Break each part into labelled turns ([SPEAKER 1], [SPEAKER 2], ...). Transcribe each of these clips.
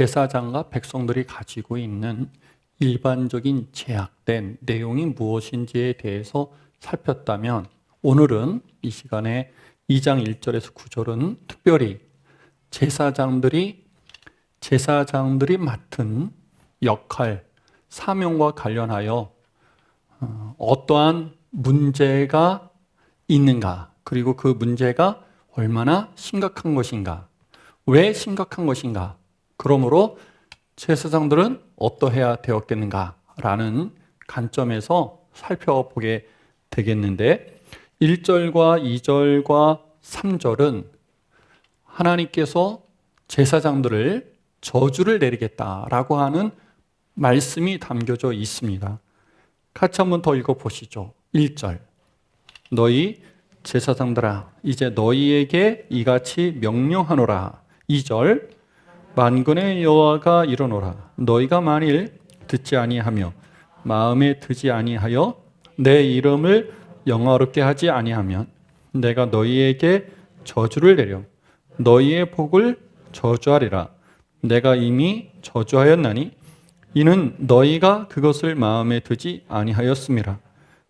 [SPEAKER 1] 제사장과 백성들이 가지고 있는 일반적인 제약된 내용이 무엇인지에 대해서 살폈다면 오늘은 이 시간에 2장 1절에서 9절은 특별히 제사장들이 제사장들이 맡은 역할, 사명과 관련하여 어, 어떠한 문제가 있는가, 그리고 그 문제가 얼마나 심각한 것인가, 왜 심각한 것인가, 그러므로 제사장들은 어떠해야 되었겠는가라는 관점에서 살펴보게 되겠는데 1절과 2절과 3절은 하나님께서 제사장들을 저주를 내리겠다라고 하는 말씀이 담겨져 있습니다. 같이 한번 더 읽어 보시죠. 1절. 너희 제사장들아 이제 너희에게 이같이 명령하노라. 2절. 만군의 여호와가 이르노라. 너희가 만일 듣지 아니하며 마음에 드지 아니하여 내 이름을 영화롭게 하지 아니하면 내가 너희에게 저주를 내려 너희의 복을 저주하리라. 내가 이미 저주하였나니 이는 너희가 그것을 마음에 드지 아니하였음이라.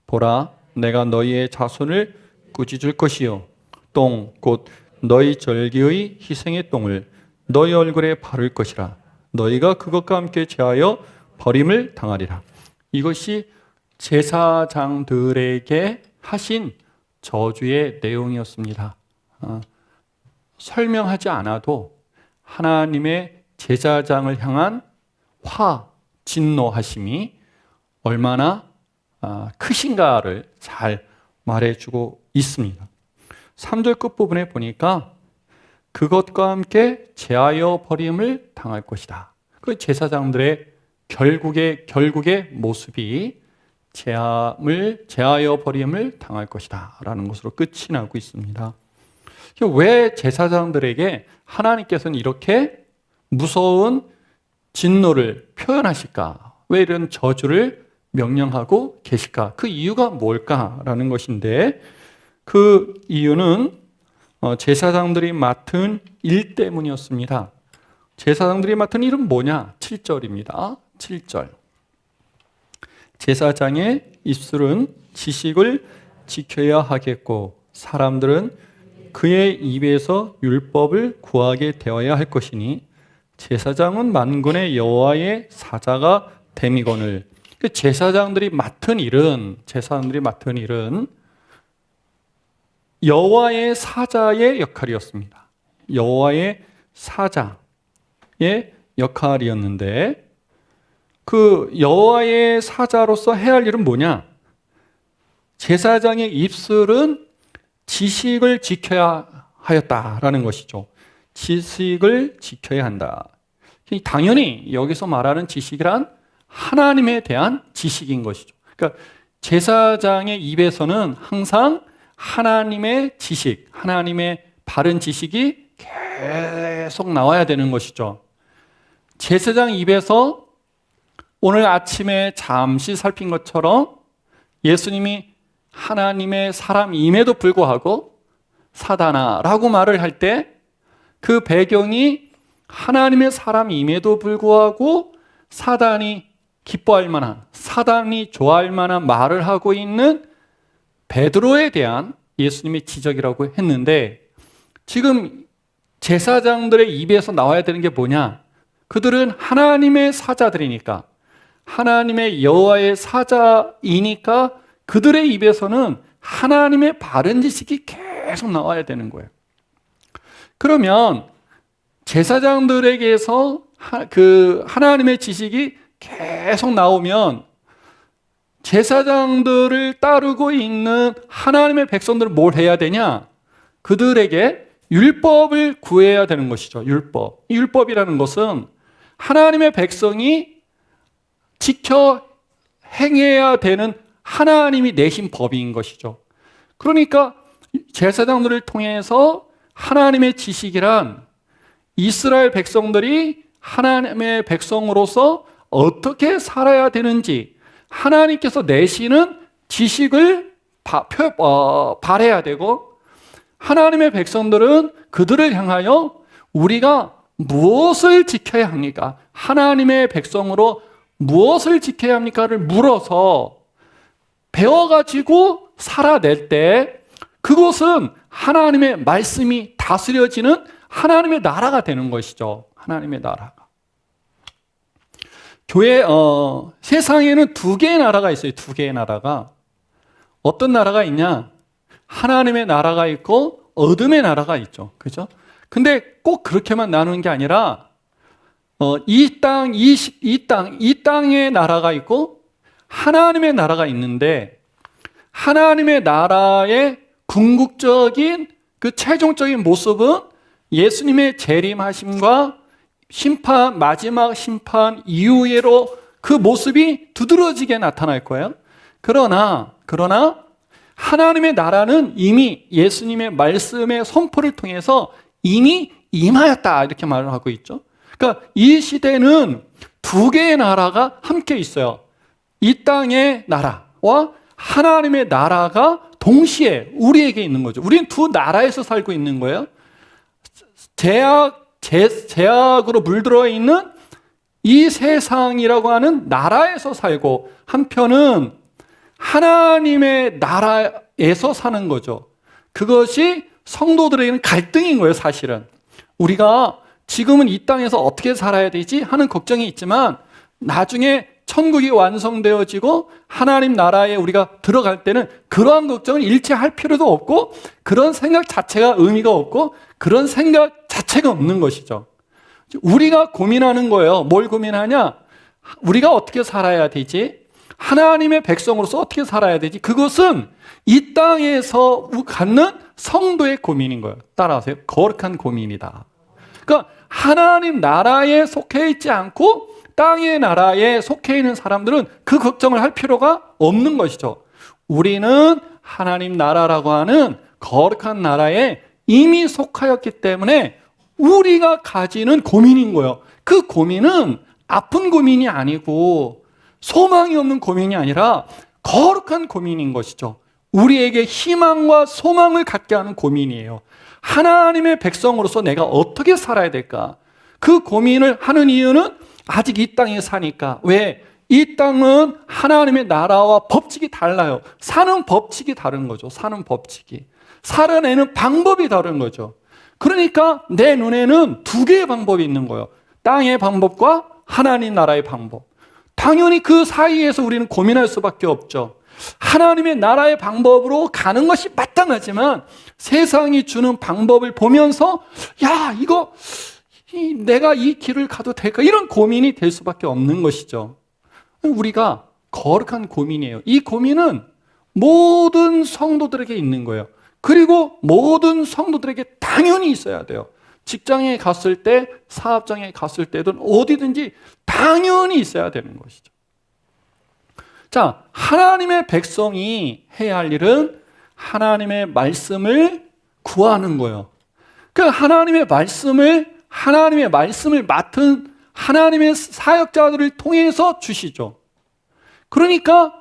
[SPEAKER 1] 보라, 내가 너희의 자손을 꾸짖을 것이요 똥 곧 너희 절기의 희생의 똥을 너희 얼굴에 바를 것이라. 너희가 그것과 함께 제하여 버림을 당하리라. 이것이 제사장들에게 하신 저주의 내용이었습니다. 어, 설명하지 않아도 하나님의 제사장을 향한 화, 진노하심이 얼마나 아, 크신가를 잘 말해주고 있습니다. 3절 끝부분에 보니까 그것과 함께 제하여 버림을 당할 것이다. 그 제사장들의 결국의 결국의 모습이 제함을 제하여 버림을 당할 것이다라는 것으로 끝이 나고 있습니다. 왜 제사장들에게 하나님께서는 이렇게 무서운 진노를 표현하실까? 왜 이런 저주를 명령하고 계실까? 그 이유가 뭘까라는 것인데 그 이유는 어, 제사장들이 맡은 일 때문이었습니다. 제사장들이 맡은 일은 뭐냐? 7절입니다. 7절. 제사장의 입술은 지식을 지켜야 하겠고 사람들은 그의 입에서 율법을 구하게 되어야 할 것이니 제사장은 만군의 여호와의 사자가 됨이거늘 그 제사장들이 맡은 일은 제사장들이 맡은 일은 여호와의 사자의 역할이었습니다. 여호와의 사자의 역할이었는데 그 여호와의 사자로서 해야 할 일은 뭐냐? 제사장의 입술은 지식을 지켜야 하였다라는 것이죠. 지식을 지켜야 한다. 당연히 여기서 말하는 지식이란 하나님에 대한 지식인 것이죠. 그러니까 제사장의 입에서는 항상 하나님의 지식, 하나님의 바른 지식이 계속 나와야 되는 것이죠. 제사장 입에서 오늘 아침에 잠시 살핀 것처럼 예수님이 하나님의 사람임에도 불구하고 사다나라고 말을 할 때 그 배경이 하나님의 사람임에도 불구하고 사단이 기뻐할 만한 사단이 좋아할 만한 말을 하고 있는 베드로에 대한 예수님의 지적이라고 했는데 지금 제사장들의 입에서 나와야 되는 게 뭐냐? 그들은 하나님의 사자들이니까 하나님의 여호와의 사자이니까 그들의 입에서는 하나님의 바른 지식이 계속 나와야 되는 거예요. 그러면 제사장들에게서 그 하나님의 지식이 계속 나오면 제사장들을 따르고 있는 하나님의 백성들은 뭘 해야 되냐? 그들에게 율법을 구해야 되는 것이죠. 율법. 율법이라는 것은 하나님의 백성이 지켜 행해야 되는 하나님이 내신 법인 것이죠. 그러니까 제사장들을 통해서 하나님의 지식이란 이스라엘 백성들이 하나님의 백성으로서 어떻게 살아야 되는지 하나님께서 내시는 지식을 바, 표, 어, 발해야 되고 하나님의 백성들은 그들을 향하여 우리가 무엇을 지켜야 합니까? 하나님의 백성으로 무엇을 지켜야 합니까를 물어서 배워가지고 살아낼 때 그것은 하나님의 말씀이 다스려지는 하나님의 나라가 되는 것이죠. 하나님의 나라가. 교회, 어, 세상에는 두 개의 나라가 있어요. 두 개의 나라가. 어떤 나라가 있냐? 하나님의 나라가 있고 어둠의 나라가 있죠. 그죠? 근데 꼭 그렇게만 나누는 게 아니라 어, 이 땅, 이, 시- 이 땅, 이 땅의 나라가 있고 하나님의 나라가 있는데 하나님의 나라의 궁극적인 그 최종적인 모습은 예수님의 재림하심과 심판, 마지막 심판 이후에로 그 모습이 두드러지게 나타날 거예요. 그러나, 그러나 하나님의 나라는 이미 예수님의 말씀의 선포를 통해서 이미 임하였다. 이렇게 말을 하고 있죠. 그러니까 이 시대는 두 개의 나라가 함께 있어요. 이 땅의 나라와 하나님의 나라가 동시에 우리에게 있는 거죠. 우리는 두 나라에서 살고 있는 거예요. 제약, 제, 제약으로 물들어 있는 이 세상이라고 하는 나라에서 살고 한편은 하나님의 나라에서 사는 거죠. 그것이 성도들에게는 갈등인 거예요, 사실은. 우리가 지금은 이 땅에서 어떻게 살아야 되지 하는 걱정이 있지만 나중에 천국이 완성되어지고 하나님 나라에 우리가 들어갈 때는 그러한 걱정을 일체 할 필요도 없고 그런 생각 자체가 의미가 없고 그런 생각 자체가 없는 것이죠. 우리가 고민하는 거예요. 뭘 고민하냐? 우리가 어떻게 살아야 되지? 하나님의 백성으로서 어떻게 살아야 되지? 그것은 이 땅에서 갖는 성도의 고민인 거예요. 따라하세요. 거룩한 고민이다. 그러니까 하나님 나라에 속해 있지 않고 땅의 나라에 속해 있는 사람들은 그 걱정을 할 필요가 없는 것이죠. 우리는 하나님 나라라고 하는 거룩한 나라에 이미 속하였기 때문에 우리가 가지는 고민인 거예요. 그 고민은 아픈 고민이 아니고 소망이 없는 고민이 아니라 거룩한 고민인 것이죠. 우리에게 희망과 소망을 갖게 하는 고민이에요. 하나님의 백성으로서 내가 어떻게 살아야 될까? 그 고민을 하는 이유는 아직 이 땅에 사니까. 왜? 이 땅은 하나님의 나라와 법칙이 달라요. 사는 법칙이 다른 거죠. 사는 법칙이. 살아내는 방법이 다른 거죠. 그러니까 내 눈에는 두 개의 방법이 있는 거예요. 땅의 방법과 하나님 나라의 방법. 당연히 그 사이에서 우리는 고민할 수밖에 없죠. 하나님의 나라의 방법으로 가는 것이 마땅하지만 세상이 주는 방법을 보면서 야, 이거 이, 내가 이 길을 가도 될까? 이런 고민이 될 수밖에 없는 것이죠. 우리가 거룩한 고민이에요. 이 고민은 모든 성도들에게 있는 거예요. 그리고 모든 성도들에게 당연히 있어야 돼요. 직장에 갔을 때, 사업장에 갔을 때든 어디든지 당연히 있어야 되는 것이죠. 자, 하나님의 백성이 해야 할 일은 하나님의 말씀을 구하는 거예요. 그 하나님의 말씀을 하나님의 말씀을 맡은 하나님의 사역자들을 통해서 주시죠. 그러니까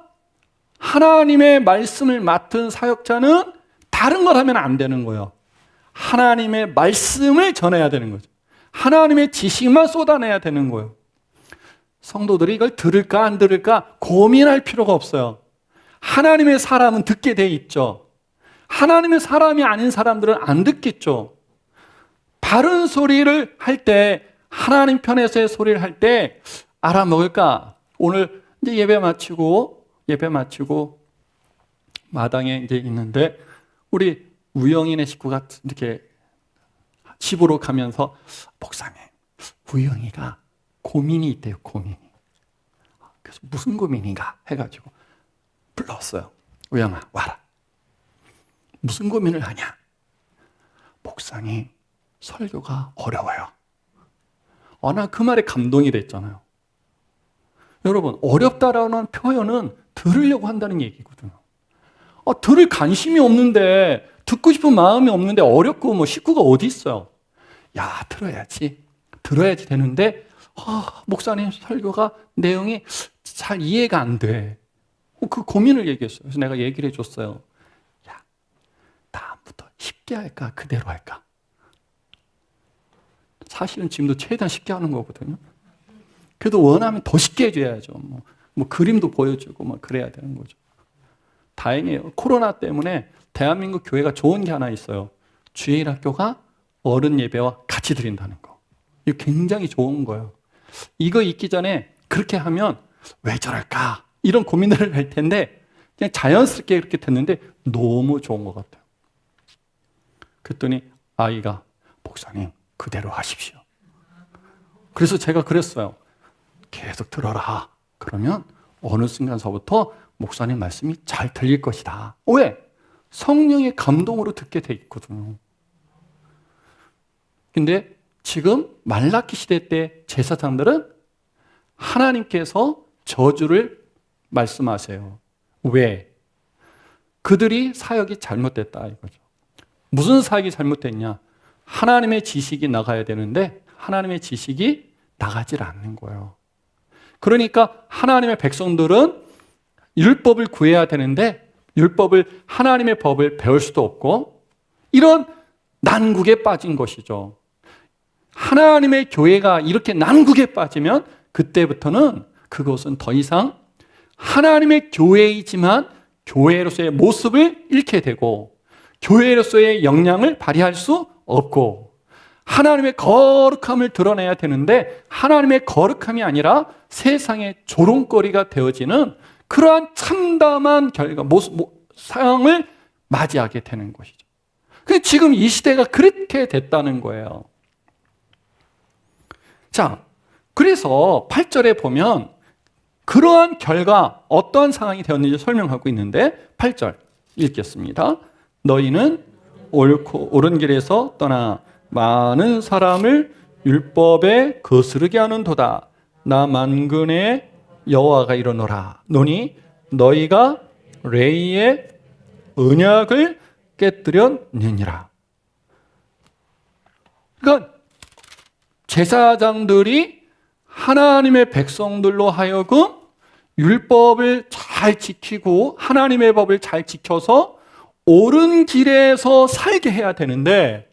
[SPEAKER 1] 하나님의 말씀을 맡은 사역자는 다른 걸 하면 안 되는 거예요. 하나님의 말씀을 전해야 되는 거죠. 하나님의 지식만 쏟아내야 되는 거예요. 성도들이 이걸 들을까 안 들을까 고민할 필요가 없어요. 하나님의 사람은 듣게 돼 있죠. 하나님의 사람이 아닌 사람들은 안 듣겠죠. 바른 소리를 할 때, 하나님 편에서의 소리를 할 때 알아먹을까? 오늘 이제 예배 마치고, 예배 마치고 마당에 이제 있는데 우리 우영이네 식구가 이렇게 집으로 가면서 목사님, 우영이가 고민이 있대요, 고민이. 그래서 무슨 고민인가 해가지고 불렀어요. 우영아, 와라. 무슨 고민을 하냐? 목사님, 설교가 어려워요. 아, 나 그 말에 감동이 됐잖아요. 여러분, 어렵다라는 표현은 들으려고 한다는 얘기거든요. 아, 들을 관심이 없는데, 듣고 싶은 마음이 없는데, 어렵고 뭐 식구가 어디 있어요? 야, 들어야지. 들어야지 되는데, 아, 목사님 설교가 내용이 잘 이해가 안 돼. 어, 그 고민을 얘기했어요. 그래서 내가 얘기를 해줬어요. 야, 다음부터 쉽게 할까? 그대로 할까? 사실은 지금도 최대한 쉽게 하는 거거든요. 그래도 원하면 더 쉽게 해줘야죠. 뭐, 뭐 그림도 보여주고 뭐 그래야 되는 거죠. 다행이에요. 코로나 때문에 대한민국 교회가 좋은 게 하나 있어요. 주일 학교가 어른 예배와 같이 드린다는 거. 이거 굉장히 좋은 거예요. 이거 있기 전에 그렇게 하면 왜 저럴까? 이런 고민을 할 텐데 그냥 자연스럽게 그렇게 됐는데 너무 좋은 것 같아요. 그랬더니 아이가 목사님 그대로 하십시오. 그래서 제가 그랬어요. 계속 들어라. 그러면 어느 순간서부터 목사님 말씀이 잘 들릴 것이다. 왜? 성령의 감동으로 듣게 돼 있거든요. 근데 지금 말라키 시대 때 제사장들은 하나님께서 저주를 말씀하세요. 왜? 그들이 사역이 잘못됐다 이거죠. 무슨 사역이 잘못됐냐? 하나님의 지식이 나가야 되는데 하나님의 지식이 나가질 않는 거예요. 그러니까 하나님의 백성들은 율법을 구해야 되는데 율법을 하나님의 법을 배울 수도 없고 이런 난국에 빠진 것이죠. 하나님의 교회가 이렇게 난국에 빠지면 그때부터는 그것은 더 이상 하나님의 교회이지만 교회로서의 모습을 잃게 되고 교회로서의 역량을 발휘할 수 없고 하나님의 거룩함을 드러내야 되는데 하나님의 거룩함이 아니라 세상의 조롱거리가 되어지는 그러한 참담한 결과 모습 상황을 맞이하게 되는 것이죠. 그 지금 이 시대가 그렇게 됐다는 거예요. 자, 그래서 8절에 보면 그러한 결과 어떠한 상황이 되었는지 설명하고 있는데 8절 읽겠습니다. 너희는 옳고 옳은 길에서 떠나 많은 사람을 율법에 거스르게 하는도다. 나 만군의 여호와가 이르노라. 노니 너희가 레이의 언약을 깨뜨렸느니라. 그러니까 제사장들이 하나님의 백성들로 하여금 율법을 잘 지키고 하나님의 법을 잘 지켜서 옳은 길에서 살게 해야 되는데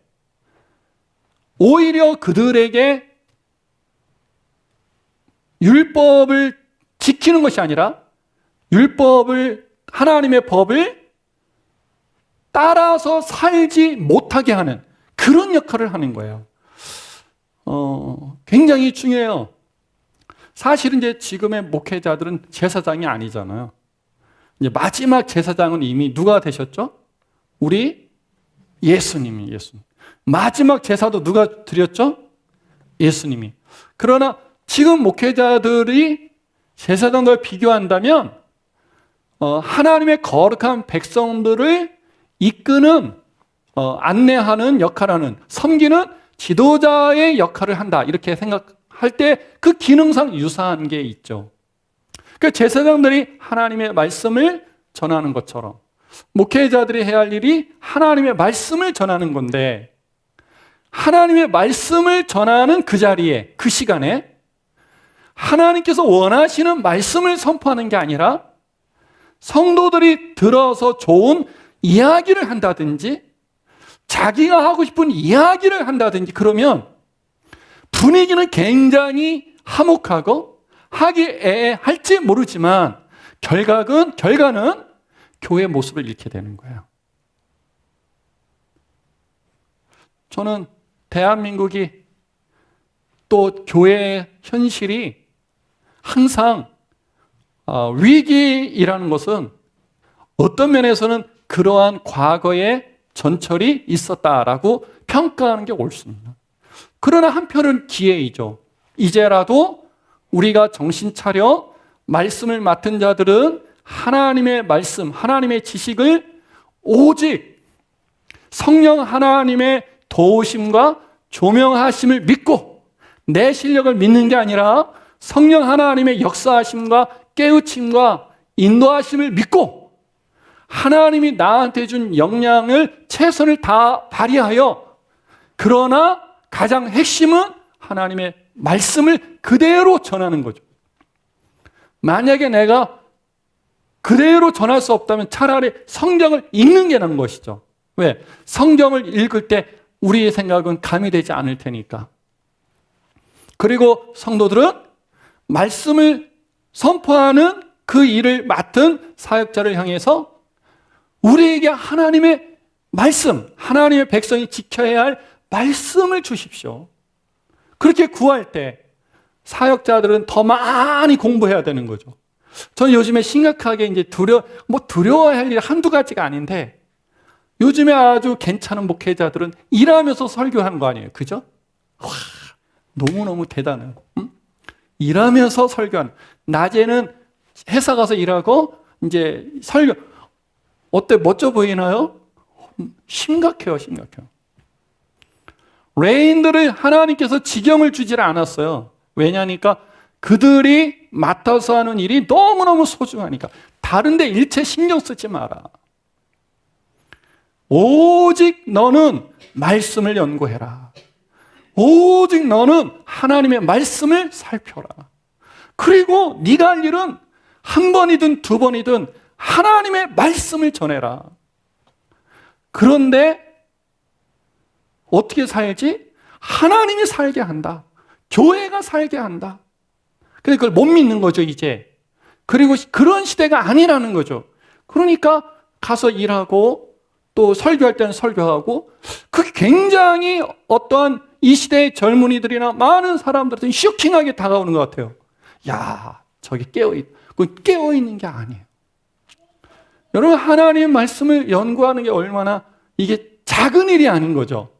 [SPEAKER 1] 오히려 그들에게 율법을 지키는 것이 아니라 율법을 하나님의 법을 따라서 살지 못하게 하는 그런 역할을 하는 거예요. 어, 굉장히 중요해요. 사실은 이제 지금의 목회자들은 제사장이 아니잖아요. 이제 마지막 제사장은 이미 누가 되셨죠? 우리 예수님이 예수님. 마지막 제사도 누가 드렸죠? 예수님이. 그러나 지금 목회자들이 제사장과 비교한다면 어, 하나님의 거룩한 백성들을 이끄는 어, 안내하는 역할하는 섬기는 지도자의 역할을 한다 이렇게 생각할 때 그 기능상 유사한 게 있죠. 그 제사장들이 하나님의 말씀을 전하는 것처럼 목회자들이 해야 할 일이 하나님의 말씀을 전하는 건데 하나님의 말씀을 전하는 그 자리에 그 시간에 하나님께서 원하시는 말씀을 선포하는 게 아니라 성도들이 들어서 좋은 이야기를 한다든지 자기가 하고 싶은 이야기를 한다든지 그러면 분위기는 굉장히 화목하고 하기 할지 모르지만 결과는 결과는 교회 모습을 잃게 되는 거예요. 저는 대한민국이 또 교회의 현실이 항상 어, 위기이라는 것은 어떤 면에서는 그러한 과거의 전철이 있었다라고 평가하는 게 옳습니다. 그러나 한편은 기회이죠. 이제라도 우리가 정신 차려 말씀을 맡은 자들은 하나님의 말씀, 하나님의 지식을 오직 성령 하나님의 도우심과 조명하심을 믿고 내 실력을 믿는 게 아니라 성령 하나님의 역사하심과 깨우침과 인도하심을 믿고 하나님이 나한테 준 역량을 최선을 다 발휘하여 그러나 가장 핵심은 하나님의 말씀을 그대로 전하는 거죠. 만약에 내가 그대로 전할 수 없다면 차라리 성경을 읽는 게 나은 것이죠. 왜? 성경을 읽을 때 우리의 생각은 가미되지 않을 테니까. 그리고 성도들은 말씀을 선포하는 그 일을 맡은 사역자를 향해서 우리에게 하나님의 말씀, 하나님의 백성이 지켜야 할 말씀을 주십시오. 그렇게 구할 때 사역자들은 더 많이 공부해야 되는 거죠. 저는 요즘에 심각하게 이제 두려, 뭐 두려워야 할 일 한두 가지가 아닌데 요즘에 아주 괜찮은 목회자들은 일하면서 설교하는 거 아니에요. 그죠? 와, 너무너무 대단해요. 응? 일하면서 설교하는. 낮에는 회사 가서 일하고 이제 설교. 어때? 멋져 보이나요? 심각해요, 심각해요. 레인들을 하나님께서 지경을 주질 않았어요. 왜냐니까 그들이 맡아서 하는 일이 너무너무 소중하니까. 다른데 일체 신경 쓰지 마라. 오직 너는 말씀을 연구해라. 오직 너는 하나님의 말씀을 살펴라. 그리고 네가 할 일은 한 번이든 두 번이든 하나님의 말씀을 전해라. 그런데 어떻게 살지? 하나님이 살게 한다. 교회가 살게 한다. 근데 그걸 못 믿는 거죠, 이제. 그리고 그런 시대가 아니라는 거죠. 그러니까 가서 일하고 또 설교할 때는 설교하고 그게 굉장히 어떠한 이 시대의 젊은이들이나 많은 사람들한테 쇼킹하게 다가오는 것 같아요. 야, 저기 깨어있, 그 깨어있는 게 아니에요. 여러분, 하나님 말씀을 연구하는 게 얼마나 이게 작은 일이 아닌 거죠.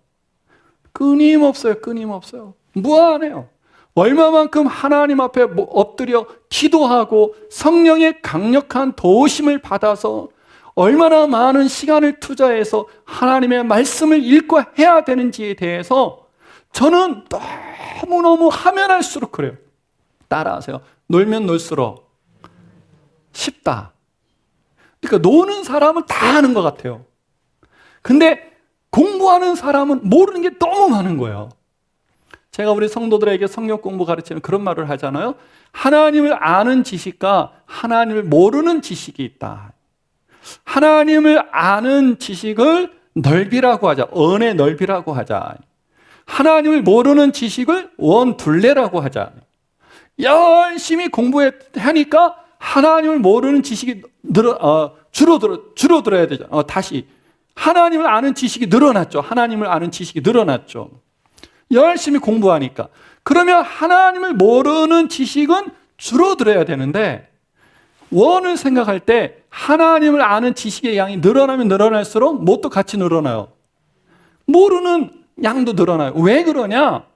[SPEAKER 1] 끊임없어요, 끊임없어요. 무한해요. 얼마만큼 하나님 앞에 뭐 엎드려 기도하고 성령의 강력한 도우심을 받아서 얼마나 많은 시간을 투자해서 하나님의 말씀을 읽고 해야 되는지에 대해서 저는 너무너무 하면 할수록 그래요. 따라하세요. 놀면 놀수록 쉽다. 그러니까 노는 사람은 다 아는 것 같아요. 근데 공부하는 사람은 모르는 게 너무 많은 거예요. 제가 우리 성도들에게 성경 공부 가르치는 그런 말을 하잖아요. 하나님을 아는 지식과 하나님을 모르는 지식이 있다. 하나님을 아는 지식을 넓이라고 하자. 언의 넓이라고 하자. 하나님을 모르는 지식을 원둘레라고 하자. 열심히 공부하니까 하나님을 모르는 지식이 늘어, 어, 줄어들어, 줄어들어야 되죠. 어, 다시. 하나님을 아는 지식이 늘어났죠. 하나님을 아는 지식이 늘어났죠. 열심히 공부하니까. 그러면 하나님을 모르는 지식은 줄어들어야 되는데, 원을 생각할 때 하나님을 아는 지식의 양이 늘어나면 늘어날수록 뭣도 같이 늘어나요. 모르는 양도 늘어나요. 왜 그러냐?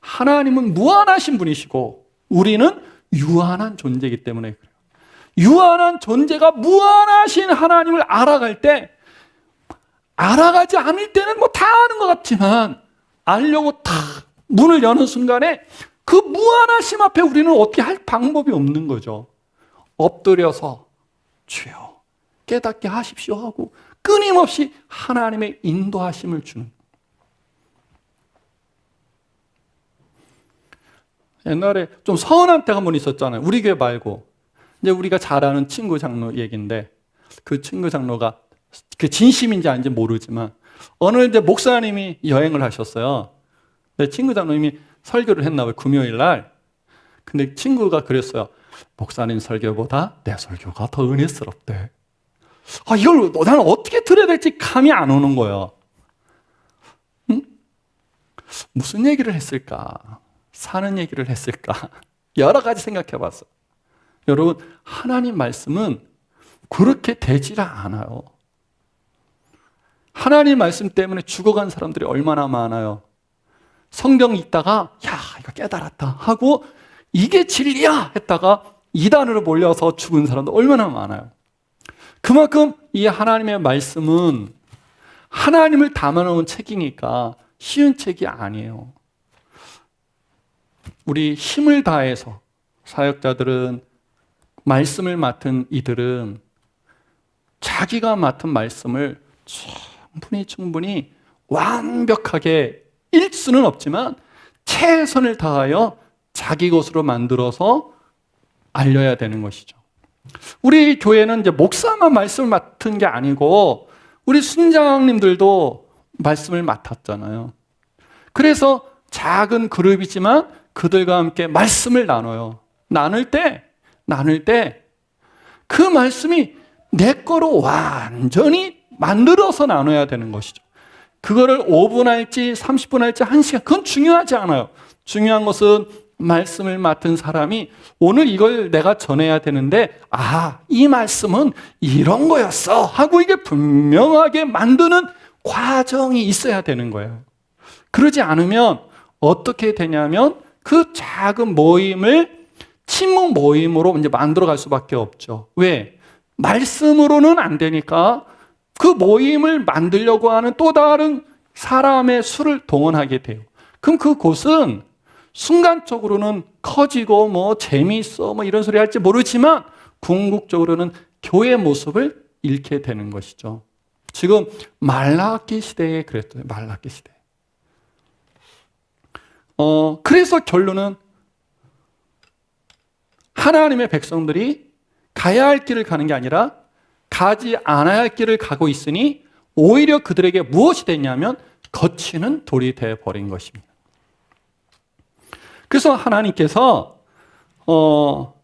[SPEAKER 1] 하나님은 무한하신 분이시고 우리는 유한한 존재이기 때문에 그래요. 유한한 존재가 무한하신 하나님을 알아갈 때 알아가지 않을 때는 뭐 다 아는 것 같지만 알려고 다 문을 여는 순간에 그 무한하심 앞에 우리는 어떻게 할 방법이 없는 거죠. 엎드려서 주여 깨닫게 하십시오 하고 끊임없이 하나님의 인도하심을 주는 옛날에 좀 서운한 때가 한번 있었잖아요. 우리 교회 말고. 이제 우리가 잘 아는 친구 장로 얘기인데 그 친구 장로가 그 진심인지 아닌지 모르지만 어느 이제 목사님이 여행을 하셨어요. 내 친구 장로님이 설교를 했나 봐요. 금요일 날. 근데 친구가 그랬어요. 목사님 설교보다 내 설교가 더 은혜스럽대. 아, 이걸 나는 어떻게 들어야 될지 감이 안 오는 거예요. 응? 무슨 얘기를 했을까? 사는 얘기를 했을까? 여러 가지 생각해 봤어. 여러분, 하나님 말씀은 그렇게 되질 않아요. 하나님 말씀 때문에 죽어간 사람들이 얼마나 많아요. 성경 읽다가, 야, 이거 깨달았다. 하고, 이게 진리야! 했다가, 이단으로 몰려서 죽은 사람도 얼마나 많아요. 그만큼 이 하나님의 말씀은 하나님을 담아놓은 책이니까 쉬운 책이 아니에요. 우리 힘을 다해서 사역자들은 말씀을 맡은 이들은 자기가 맡은 말씀을 충분히 충분히 완벽하게 읽 수는 없지만 최선을 다하여 자기 것으로 만들어서 알려야 되는 것이죠. 우리 교회는 이제 목사만 말씀을 맡은 게 아니고 우리 순장님들도 말씀을 맡았잖아요. 그래서 작은 그룹이지만 그들과 함께 말씀을 나눠요. 나눌 때, 나눌 때, 그 말씀이 내 거로 완전히 만들어서 나눠야 되는 것이죠. 그거를 5분 할지 30분 할지 1시간, 그건 중요하지 않아요. 중요한 것은 말씀을 맡은 사람이 오늘 이걸 내가 전해야 되는데, 아, 이 말씀은 이런 거였어. 하고 이게 분명하게 만드는 과정이 있어야 되는 거예요. 그러지 않으면 어떻게 되냐면 그 작은 모임을 친목 모임으로 이제 만들어 갈 수밖에 없죠. 왜? 말씀으로는 안 되니까 그 모임을 만들려고 하는 또 다른 사람의 수를 동원하게 돼요. 그럼 그곳은 순간적으로는 커지고 뭐 재미있어 뭐 이런 소리 할지 모르지만 궁극적으로는 교회 모습을 잃게 되는 것이죠. 지금 말라기 시대에 그랬어요. 말라기 시대. 어, 그래서 결론은 하나님의 백성들이 가야 할 길을 가는 게 아니라 가지 않아야 할 길을 가고 있으니 오히려 그들에게 무엇이 됐냐면 거치는 돌이 되어 버린 것입니다. 그래서 하나님께서 어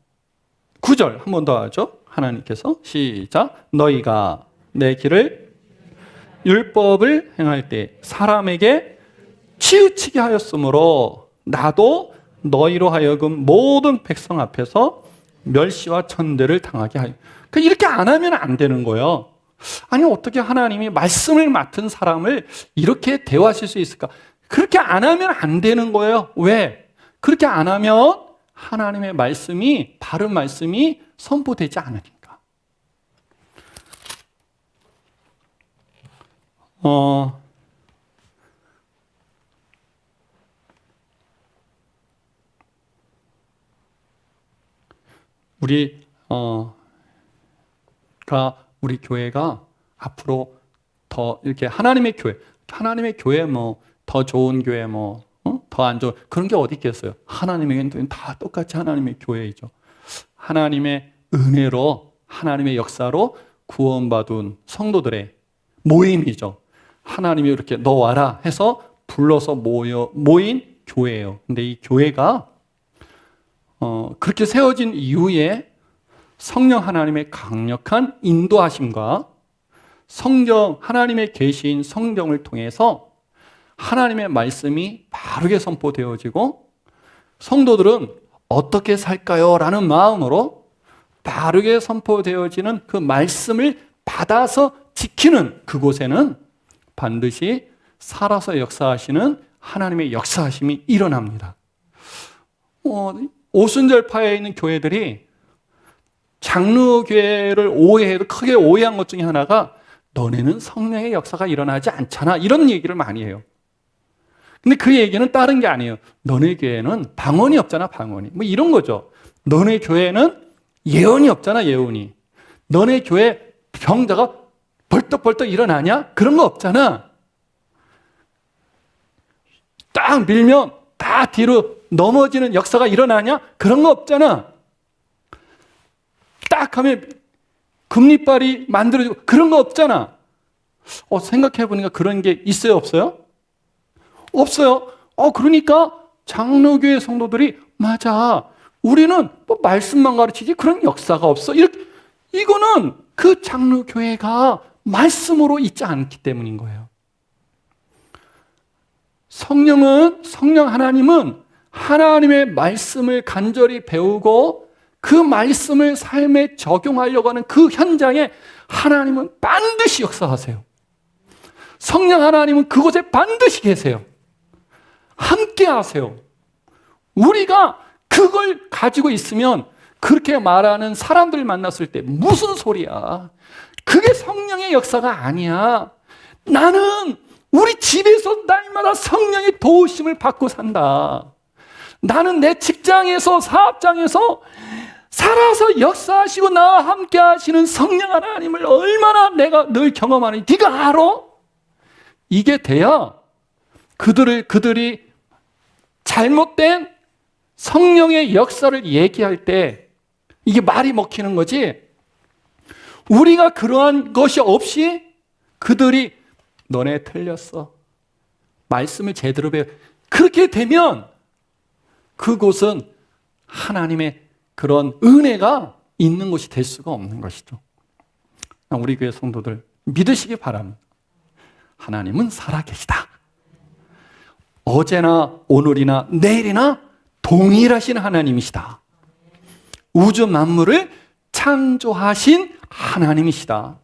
[SPEAKER 1] 9절 한 번 더 하죠. 하나님께서 시작 너희가 내 길을 율법을 행할 때 사람에게 치우치게 하였으므로 나도 너희로 하여금 모든 백성 앞에서 멸시와 천대를 당하게 하여. 그 이렇게 안 하면 안 되는 거예요. 아니 어떻게 하나님이 말씀을 맡은 사람을 이렇게 대화하실 수 있을까? 그렇게 안 하면 안 되는 거예요. 왜? 그렇게 안 하면 하나님의 말씀이 바른 말씀이 선포되지 않으니까. 어 우리 어가 우리 교회가 앞으로 더 이렇게 하나님의 교회, 하나님의 교회 뭐 더 좋은 교회 뭐 더안 좋은 그런 게 어디 있겠어요? 하나님의 교회는 다 똑같이 하나님의 교회이죠. 하나님의 은혜로 하나님의 역사로 구원받은 성도들의 모임이죠. 하나님이 이렇게 너 와라 해서 불러서 모여 모인 교회예요. 근데 이 교회가 어, 그렇게 세워진 이후에 성령 하나님의 강력한 인도하심과 성경, 하나님의 계시인 성경을 통해서 하나님의 말씀이 바르게 선포되어지고 성도들은 어떻게 살까요? 라는 마음으로 바르게 선포되어지는 그 말씀을 받아서 지키는 그곳에는 반드시 살아서 역사하시는 하나님의 역사하심이 일어납니다. 어, 오순절파에 있는 교회들이 장로교회를 오해해도 크게 오해한 것 중에 하나가 너네는 성령의 역사가 일어나지 않잖아. 이런 얘기를 많이 해요. 근데 그 얘기는 다른 게 아니에요. 너네 교회는 방언이 없잖아, 방언이. 뭐 이런 거죠. 너네 교회는 예언이 없잖아, 예언이. 너네 교회 병자가 벌떡벌떡 일어나냐? 그런 거 없잖아. 딱 밀면 다 뒤로 넘어지는 역사가 일어나냐? 그런 거 없잖아. 딱 하면 금리빨이 만들어지고 그런 거 없잖아. 어, 생각해보니까 그런 게 있어요, 없어요? 없어요. 어, 그러니까 장로교회 성도들이 맞아. 우리는 뭐 말씀만 가르치지 그런 역사가 없어. 이렇게, 이거는 그 장로교회가 말씀으로 있지 않기 때문인 거예요. 성령은, 성령 하나님은 하나님의 말씀을 간절히 배우고 그 말씀을 삶에 적용하려고 하는 그 현장에 하나님은 반드시 역사하세요. 성령 하나님은 그곳에 반드시 계세요. 함께 하세요. 우리가 그걸 가지고 있으면 그렇게 말하는 사람들 만났을 때 무슨 소리야? 그게 성령의 역사가 아니야. 나는 우리 집에서 날마다 성령의 도우심을 받고 산다. 나는 내 직장에서 사업장에서 살아서 역사하시고 나와 함께 하시는 성령 하나님을 얼마나 내가 늘 경험하니 네가 알아? 이게 돼야 그들을 그들이 잘못된 성령의 역사를 얘기할 때 이게 말이 먹히는 거지. 우리가 그러한 것이 없이 그들이 너네 틀렸어. 말씀을 제대로 배워. 그렇게 되면 그곳은 하나님의 그런 은혜가 있는 곳이 될 수가 없는 것이죠. 우리 교회 성도들 믿으시기 바랍니다. 하나님은 살아계시다. 어제나 오늘이나 내일이나 동일하신 하나님이시다. 우주 만물을 창조하신 하나님이시다.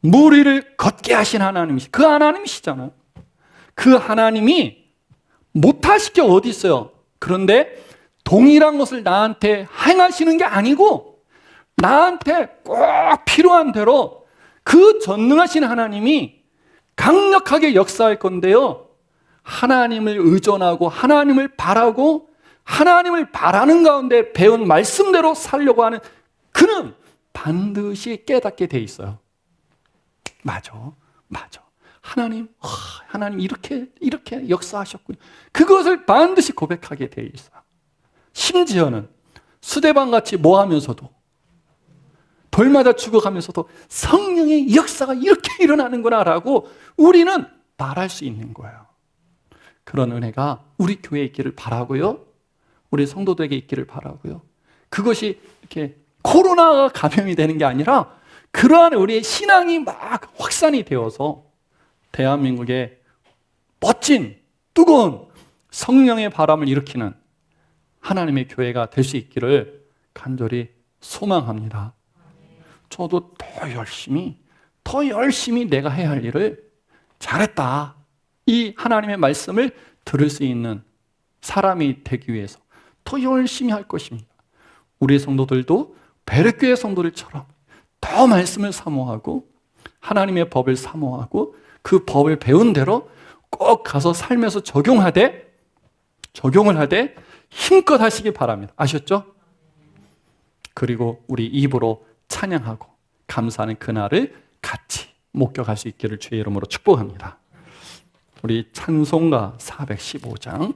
[SPEAKER 1] 무리를 걷게 하신 하나님이시. 그 하나님이시잖아요. 그 하나님이 못하실 게 어디 있어요? 그런데 동일한 것을 나한테 행하시는 게 아니고 나한테 꼭 필요한 대로 그 전능하신 하나님이 강력하게 역사할 건데요. 하나님을 의존하고 하나님을 바라고 하나님을 바라는 가운데 배운 말씀대로 살려고 하는 그는 반드시 깨닫게 돼 있어요. 맞아. 맞아. 하나님, 와, 하나님 이렇게 이렇게 역사하셨군요. 그것을 반드시 고백하게 돼 있어요. 심지어는 수대방 같이 뭐 하면서도 돌마다 죽어가면서도 성령의 역사가 이렇게 일어나는구나라고 우리는 말할 수 있는 거예요. 그런 은혜가 우리 교회에 있기를 바라고요. 우리 성도들에게 있기를 바라고요. 그것이 이렇게 코로나가 감염이 되는 게 아니라 그러한 우리의 신앙이 막 확산이 되어서 대한민국의 멋진 뜨거운 성령의 바람을 일으키는 하나님의 교회가 될 수 있기를 간절히 소망합니다. 저도 더 열심히, 더 열심히 내가 해야 할 일을 잘했다. 이 하나님의 말씀을 들을 수 있는 사람이 되기 위해서 더 열심히 할 것입니다. 우리 성도들도 베르교의 성도들처럼 더 말씀을 사모하고 하나님의 법을 사모하고 그 법을 배운 대로 꼭 가서 살면서 적용하되 적용을 하되 힘껏 하시기 바랍니다. 아셨죠? 그리고 우리 입으로 찬양하고 감사하는 그날을 같이 목격할 수 있기를 주의 이름으로 축복합니다. 우리 찬송가 415장